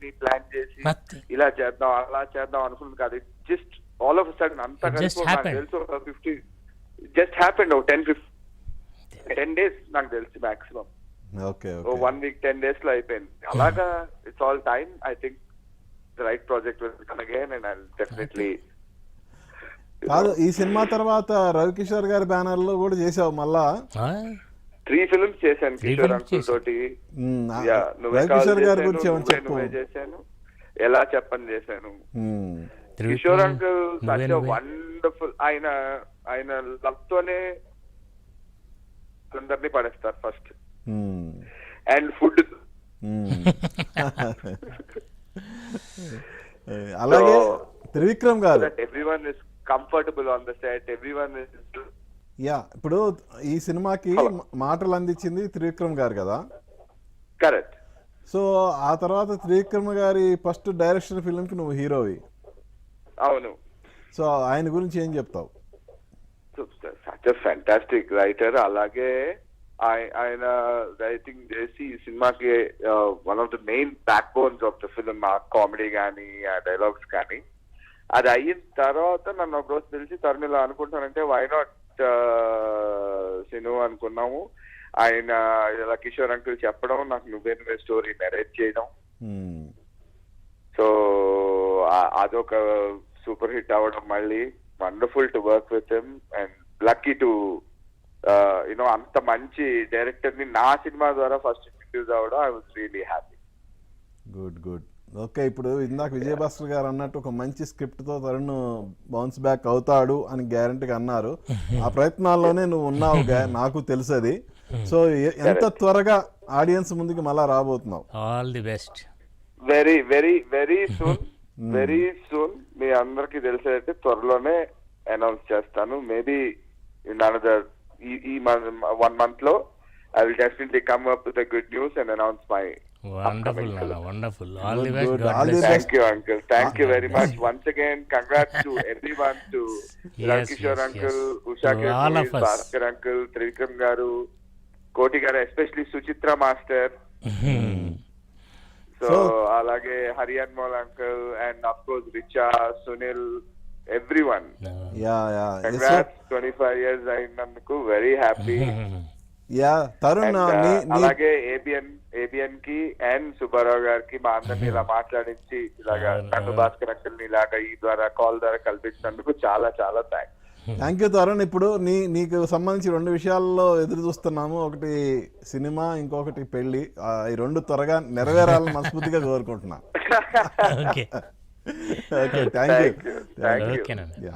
కూర్చుని ప్లాన్ చేసి. ఇలా చేద్దాం అలా చేద్దాం అనుకున్నది కాదు. జస్ట్ ఆల్ ఆఫ్ సడన్ అంతా. తెలుసు fifty just happened ten fifty ten days నాకు తెలుసు maximum okay oh okay one week ten డేస్లో అయిపోయింది. అలాగా it's all time I think the right project again and I definitely కాదు ఈ సినిమా తర్వాత రవికిషోర్ గారి బ్యానర్లో కూడా చేసావు మళ్ళా. త్రీ ఫిల్మ్స్ చేశాను కిషోర్ అంకుల్. తోటి. నువ్వే కాల్ చేశాను, నువ్వే ఎలా చెప్పని చేశాను. Kishore uncle such. వండర్ఫుల్ ఆయన ఆయన లవ్ తోనే అందరినీ పడేస్తారు ఫస్ట్ అండ్ ఫుడ్. అలాగే Trivikram garu. Everyone is comfortable on the set everyone is yeah ఇప్పుడు ఈ సినిమాకి. మాటలు అందించింది త్రివిక్రమ్ గారు కదా? కరెక్ట్. సో ఆ తర్వాత త్రివిక్రమ్ గారి ఫస్ట్ డైరెక్షన్ ఫిల్మ్కి నువ్వు హీరోవి. అవును. సో ఆయన గురించి ఏం చెప్తావు? సచ్ ఫ్యాంటాస్టిక్ రైటర్ అలాగే ఆయ- ఆయన రైటింగ్ చేసి ఈ సినిమాకి one of the main backbones of the film ఆ కామెడీ కానీ ఆ డైలాగ్స్ కానీ అది అయిన తర్వాత నన్ను ఒక రోజు తెలిసి తరుణ్ ఇలా అనుకుంటానంటే వై నాట్ సిను అనుకున్నాము. ఆయన ఇలా కిషోర్ అంకుల్ చెప్పడం నాకు నువ్వే నువ్వే స్టోరీ నెరేట్ చేయడం. ఉమ్, సో అదొక సూపర్ హిట్ అవ్వడం మళ్ళీ. Wonderful to work with him and lucky to you know అంత మంచి డైరెక్టర్ని నా సినిమా ద్వారా ఫస్ట్ ఇంట్రడ్యూస్ అవ్వడం I was really happy good good okay ఇప్పుడు ఇందాక విజయభాస్కర్ గారు అన్నట్టు ఒక మంచి స్క్రిప్ట్తో తరుణ్ బౌన్స్ బ్యాక్ అవుతాడు అని గ్యారంటీగా అన్నారు. ఆ ప్రయత్నాల్లోనే నువ్వు ఉన్నావు గా- నాకు తెలుసు అది సో ఎంత త్వరగా ఆడియన్స్ ముందుకి మళ్ళా రాబోతున్నావు? All the best very very very soon very soon. మీ అందరికి తెలిసేటట్టు త్వరలోనే అనౌన్స్ చేస్తాను. మేబీ ఇన్ అనదర్ ఈ ఈ వన్ మంత్లో I will definitely come up with good news and announce my wonderful నాన్న wonderful all the Good, best good. God All the bless best. Thank you, uncle. Thank you very much. Once again, congrats to everyone, to Yes, Rankishore yes, uncle, yes. Usha To all Kirti, of us. Bhaskar uncle, Trivikram garu, Koti garu, especially Suchitra master. So, So- alage Hariyan Mol uncle, and of course Richa, Sunil, everyone. Yeah yeah Congrats, 25 years అయినందుకు very happy. Yeah Tarun uh, అలాగే ABN ఏబిఎన్కి and Subbarao గారికి మా అందరిని ఇలా మాట్లాడించి ఇలాగా నన్ను భాస్కర్ అంకుల్ని ఇలాగా ఈ ద్వారా కాల్ ద్వారా కల్పించినందుకు చాలా చాలా థ్యాంక్స్ థ్యాంక్ యూ తరుణ్. ఇప్పుడు నీ నీకు సంబంధించి రెండు విషయాల్లో ఎదురు చూస్తున్నాము. ఒకటి సినిమా ఇంకొకటి పెళ్ళి ఈ రెండు త్వరగా నెరవేరాలని మనస్ఫూర్తిగా కోరుకుంటున్నా. Okay okay thank you